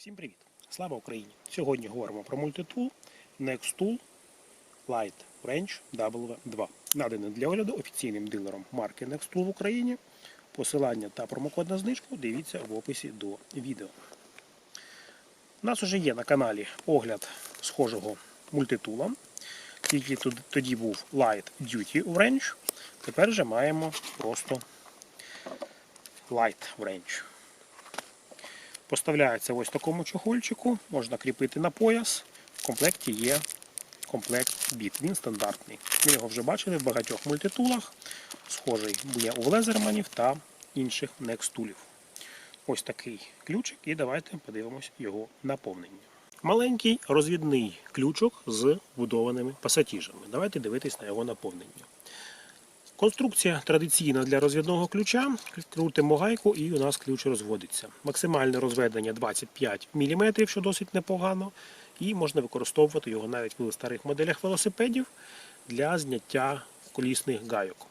Всім привіт! Слава Україні! Сьогодні говоримо про мультитул Nextool Light Range W2. Наданий для огляду офіційним дилером марки Nextool в Україні. Посилання та промокод на знижку дивіться в описі до відео. У нас вже є на каналі огляд схожого мультитула. Тільки тоді був Light Duty Range. Тепер вже маємо просто Light Range. Поставляється ось такому чохольчику, можна кріпити на пояс. В комплекті є комплект біт. Він стандартний. Ми його вже бачили в багатьох мультитулах. Схожий є у Лезерманів та інших некстулів. Ось такий ключик, і давайте подивимось його наповнення. Маленький розвідний ключок з вбудованими пасатіжами. Давайте дивитись на його наповнення. Конструкція традиційна для розвідного ключа. Крутимо гайку і у нас ключ розводиться. Максимальне розведення 25 мм, що досить непогано. І можна використовувати його навіть в старих моделях велосипедів для зняття колісних гайок.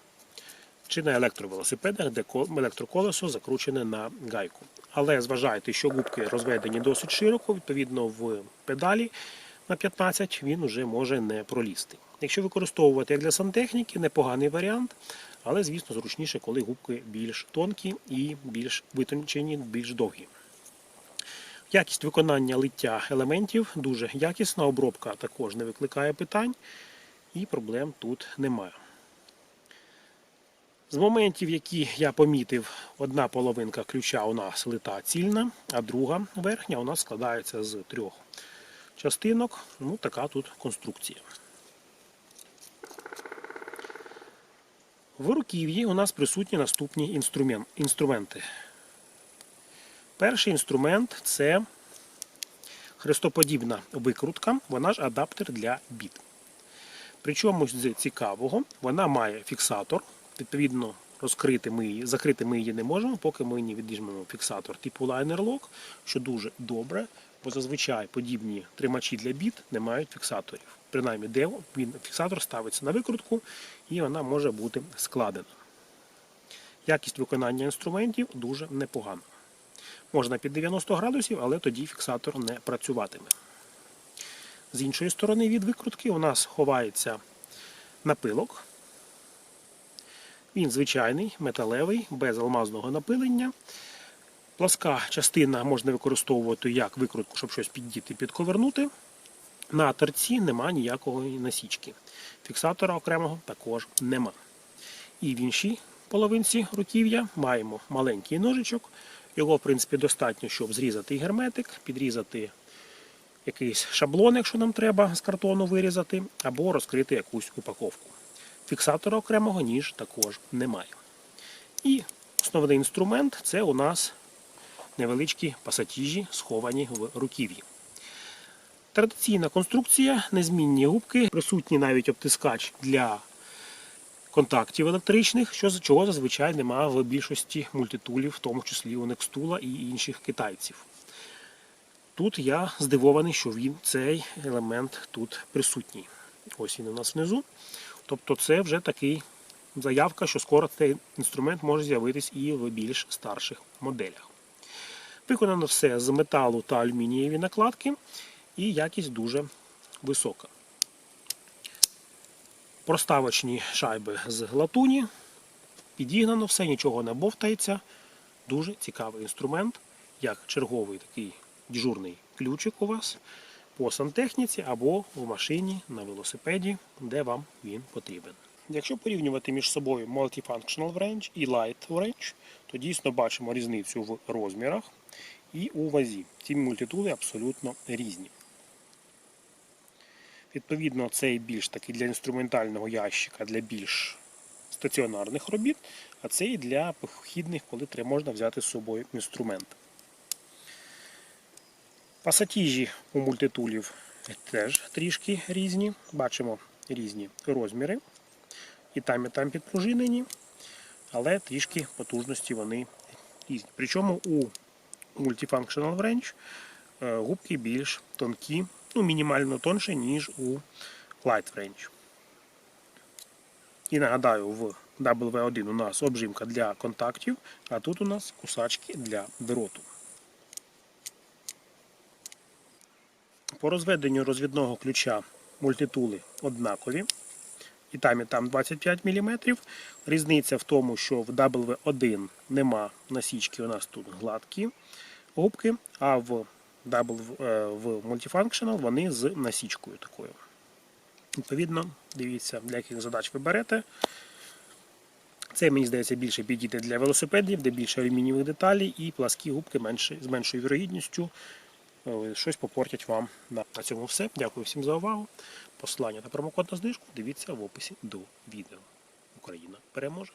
Чи на електровелосипедах, де електроколесо закручене на гайку. Але зважайте, що губки розведені досить широко, відповідно в педалі на 15 він вже може не пролізти. Якщо використовувати як для сантехніки, непоганий варіант, але звісно зручніше, коли губки більш тонкі і більш витончені, більш довгі. Якість виконання лиття елементів дуже якісна, обробка також не викликає питань і проблем тут немає. З моментів, які я помітив, одна половинка ключа у нас лита цільна, а друга верхня у нас складається з трьох частинок. Ну, така тут конструкція. В руків'ї у нас присутні наступні інструмен- інструменти. Перший інструмент це хрестоподібна викрутка, вона ж адаптер для біт. Причому з цікавого, вона має фіксатор. Відповідно, розкрити ми її, закрити ми її не можемо, поки ми не відіжмемо фіксатор типу Lock, що дуже добре, бо зазвичай подібні тримачі для біт не мають фіксаторів. Принаймні, де він фіксатор ставиться на викрутку і вона може бути складена. Якість виконання інструментів дуже непогана. Можна під 90 градусів, але тоді фіксатор не працюватиме. З іншої сторони від викрутки у нас ховається напилок. Він звичайний, металевий, без алмазного напилення. Пласка частина можна використовувати як викрутку, щоб щось піддіти, підковернути. На торці нема ніякої насічки. Фіксатора окремого також нема. І в іншій половинці руків'я маємо маленький ножичок. Його, в принципі, достатньо, щоб зрізати герметик, підрізати якийсь шаблон, якщо нам треба з картону вирізати, або розкрити якусь упаковку. Фіксатора окремого ніж також немає. І основний інструмент це у нас невеличкі пасатіжі, сховані в руків'ї. Традиційна конструкція, незмінні губки, присутній навіть обтискач для контактів електричних, що чого зазвичай немає в більшості мультитулів, в тому числі у Некстула і інших китайців. Тут я здивований, що він цей елемент тут присутній. Ось він у нас внизу. Тобто це вже такий заявка, що скоро цей інструмент може з'явитись і в більш старших моделях. Виконано все з металу та алюмінієві накладки, і якість дуже висока. Проставочні шайби з латуні. Підігнано все, нічого не бовтається. Дуже цікавий інструмент, як черговий такий дежурний ключик у вас по сантехніці або в машині на велосипеді, де вам він потрібен. Якщо порівнювати між собою Multifunctional Range і Light Range, то дійсно бачимо різницю в розмірах і у вазі. Ці мультитули абсолютно різні. Відповідно, цей більш такий для інструментального ящика, для більш стаціонарних робіт, а цей для похідних, коли можна взяти з собою інструмент. Пасатіжі у мультитулів теж трішки різні. Бачимо різні розміри. І там, і там підпружинені, але трішки потужності вони різні. Причому у Multifunctional Range е, губки більш тонкі, ну, мінімально тонші, ніж у Light Range. І нагадаю, в W1 у нас обжимка для контактів, а тут у нас кусачки для дроту. По розведенню розвідного ключа мультитули однакові. І там, і там 25 мм. Різниця в тому, що в W1 нема насічки, у нас тут гладкі губки, а в, W, е, в Multifunctional вони з насічкою такою. Відповідно, дивіться, для яких задач ви берете. Це, мені здається, більше підійде для велосипедів, де більше алюмінієвих деталей і пласкі губки менше, з меншою вірогідністю е, щось попортять вам. На цьому все. Дякую всім за увагу. Посилання та промокод на знижку дивіться в описі до відео. Україна переможе!